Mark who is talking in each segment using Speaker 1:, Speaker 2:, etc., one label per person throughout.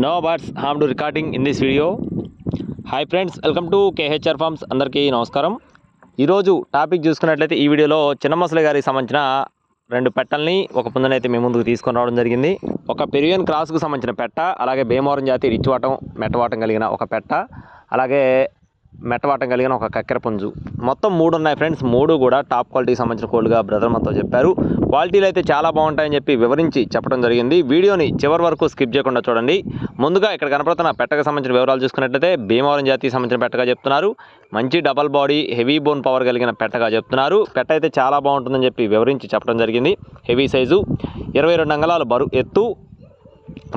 Speaker 1: No birds harm to recording in this video hi friends welcome to KHR farms అందరికీ నమస్కారం. ఈరోజు topic చూసుకున్నట్లయితే ఈ వీడియోలో చిన్న మసలి గారికి సంబంధించిన రెండు పెట్టల్ని ఒక పుందనైతే మేము ముందుకు తీసుకొని రావడం జరిగింది. ఒక పెరియన్ క్రాస్కు సంబంధించిన పెట్ట అలాగే భీమవరం జాతి రిచ్వాటం మెట్టవాటం కలిగిన ఒక పెట్ట అలాగే మెట్టవాటం కలిగిన ఒక కక్కెర పుంజు. మొత్తం మూడు ఉన్నాయి ఫ్రెండ్స్. మూడు కూడా టాప్ క్వాలిటీకి సంబంధించిన కోల్డ్గా బ్రదర్ మనతో చెప్పారు. క్వాలిటీలు అయితే చాలా బాగుంటాయని చెప్పి వివరించి చెప్పడం జరిగింది. వీడియోని చివరి వరకు స్కిప్ చేయకుండా చూడండి. ముందుగా ఇక్కడ కనపడుతున్న పెట్టకు సంబంధించిన వివరాలు చూసుకున్నట్లయితే భీమవరం జాతికి సంబంధించిన పెట్టగా చెప్తున్నారు. మంచి double body heavy bone power కలిగిన పెట్టగా చెప్తున్నారు. పెట్ట అయితే చాలా బాగుంటుందని చెప్పి వివరించి చెప్పడం జరిగింది. హెవీ సైజు ఇరవై రెండు అంగళాలు బరువు ఎత్తు.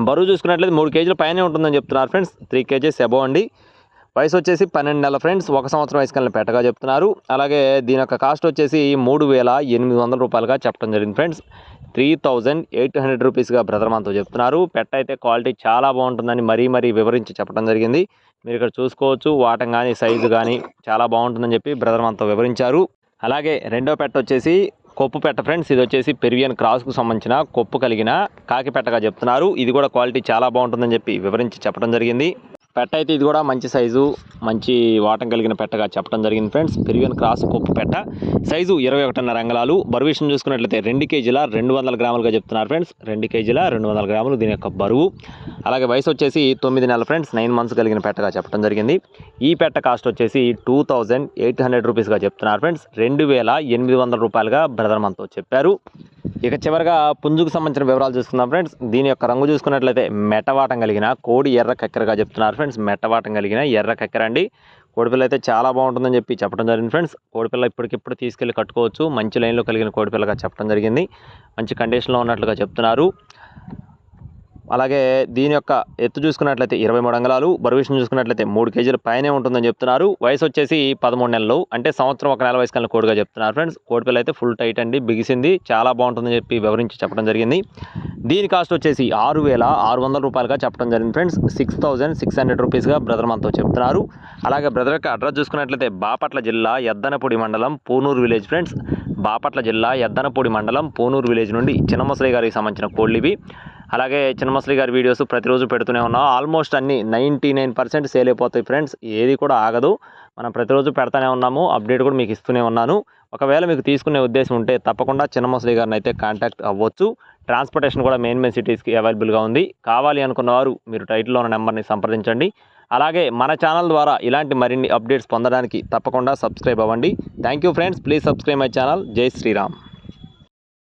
Speaker 1: బరువు చూసుకున్నట్లయితే మూడు కేజీల పైనే ఉంటుందని చెప్తున్నారు ఫ్రెండ్స్. త్రీ కేజీస్ అబో అండి. వయసు వచ్చేసి పన్నెండు నెలల ఫ్రెండ్స్ ఒక సంవత్సరం వయసు కలిగిన పెట్టగా చెప్తున్నారు. అలాగే దీని యొక్క కాస్ట్ వచ్చేసి మూడు వేల ఎనిమిది వందల రూపాయలుగా చెప్పడం జరిగింది friends. Three thousand eight hundred రూపీస్గా brother మనతో చెప్తున్నారు. పెట్ట అయితే క్వాలిటీ చాలా బాగుంటుందని మరీ మరీ వివరించి చెప్పడం జరిగింది. మీరు ఇక్కడ చూసుకోవచ్చు వాటం కానీ సైజు కానీ చాలా బాగుంటుందని చెప్పి బ్రదర్ మనతో వివరించారు. అలాగే రెండో పెట్ట వచ్చేసి కొప్పు పెట్ట ఫ్రెండ్స్. ఇది వచ్చేసి పెరివియన్ క్రాస్కు సంబంధించిన కొప్పు కలిగిన కాకి పెట్టగా చెప్తున్నారు. ఇది కూడా క్వాలిటీ చాలా బాగుంటుందని చెప్పి వివరించి చెప్పడం జరిగింది. పెట్ట అయితే ఇది కూడా మంచి సైజు మంచి వాటం కలిగిన పెట్టగా చెప్పడం జరిగింది ఫ్రెండ్స్. పెరిగిన క్రాస్ కొప్పు పెట్ట సైజు ఇరవై ఒకటిన్నర అంగళాలు బరువు విషయం చూసుకున్నట్లయితే రెండు కేజీల రెండు వందల గ్రాములుగా చెప్తున్నారు ఫ్రెండ్స్. రెండు కేజీల రెండు వందల గ్రాములు దీని యొక్క బరువు. అలాగే వయసు వచ్చేసి తొమ్మిది నెలల ఫ్రెండ్స్. నైన్ మంత్స్ కలిగిన పెట్టగా చెప్పడం జరిగింది. ఈ పెట్ట కాస్ట్ వచ్చేసి టూ థౌజండ్ ఎయిట్ హండ్రెడ్ రూపీస్గా చెప్తున్నారు ఫ్రెండ్స్. రెండు వేల ఎనిమిది వందల రూపాయలుగా బ్రదర్ మనతో చెప్పారు. ఇక చివరిగా పుంజుకు సంబంధించిన వివరాలు చూసుకుందాం ఫ్రెండ్స్. దీని యొక్క రంగు చూసుకున్నట్లయితే మెటవాటం కలిగిన కోడి ఎర్ర కక్కెరగా చెప్తున్నారు ఫ్రెండ్స్. మెటవాటం కలిగిన ఎర్ర కక్కెర అండి. కోడిపిల్ల అయితే చాలా బాగుంటుందని చెప్పి చెప్పడం జరిగింది ఫ్రెండ్స్. కోడిపిల్ల ఇప్పటికిప్పుడు తీసుకెళ్ళి కట్టుకోవచ్చు. మంచి లైన్లో కలిగిన కోడిపిల్లగా చెప్పడం జరిగింది. మంచి కండిషన్లో ఉన్నట్లుగా చెప్తున్నారు. అలాగే దీని యొక్క ఎత్తు చూసుకున్నట్లయితే ఇరవై మూడు అంగళాలు బరువు విషయం చూసుకున్నట్లయితే మూడు కేజీల పైనే ఉంటుందని చెప్తున్నారు. వయసు వచ్చేసి పదమూడు నెలలు అంటే సంవత్సరం ఒక నెల వయసు కలిగిన కోడిగా చెప్తున్నారు ఫ్రెండ్స్. కోడిపిల్ల అయితే ఫుల్ టైట్ అండి బిగిసింది చాలా బాగుంటుందని చెప్పి వివరించి చెప్పడం జరిగింది. దీని కాస్ట్ వచ్చేసి ఆరు వేల ఆరు వందల రూపాయలుగా చెప్పడం జరిగింది friends. Six thousand six hundred రూపీస్గా brother మనతో చెప్తున్నారు. అలాగే బ్రదర్ యొక్క అడ్రస్ చూసుకున్నట్లయితే బాపట్ల జిల్లా ఎద్దనపూడి మండలం పూనూరు విలేజ్ ఫ్రెండ్స్. బాపట్ల జిల్లా ఎద్దనపూడి మండలం పూనూరు విలేజ్ నుండి చిన్నమసలి గారికి సంబంధించిన కోళ్ళు ఇవి. అలాగే చిన్నమసలి గారి వీడియోస్ ప్రతిరోజు పెడుతూనే ఉన్నాం. ఆల్మోస్ట్ అన్ని నైంటీ నైన్ పర్సెంట్ సేల్ అయిపోతాయి ఫ్రెండ్స్. ఏది కూడా ఆగదు. మనం ప్రతిరోజు పెడతానే ఉన్నాము. అప్డేట్ కూడా మీకు ఇస్తూనే ఉన్నాను. ఒకవేళ మీకు తీసుకునే ఉద్దేశం ఉంటే తప్పకుండా చిన్నమసలి గారిని అయితే కాంటాక్ట్ అవ్వచ్చు. ట్రాన్స్పోర్టేషన్ కూడా మెయిన్ మెయిన్ సిటీస్కి అవైలబుల్గా ఉంది. కావాలి అనుకున్నవారు మీరు టైటిల్లో ఉన్న నెంబర్ని సంప్రదించండి. అలాగే మన ఛానల్ ద్వారా ఇలాంటి మరిన్ని అప్డేట్స్ పొందడానికి తప్పకుండా సబ్స్క్రైబ్ అవ్వండి. Thank you friends. Please subscribe my channel. జై శ్రీరామ్.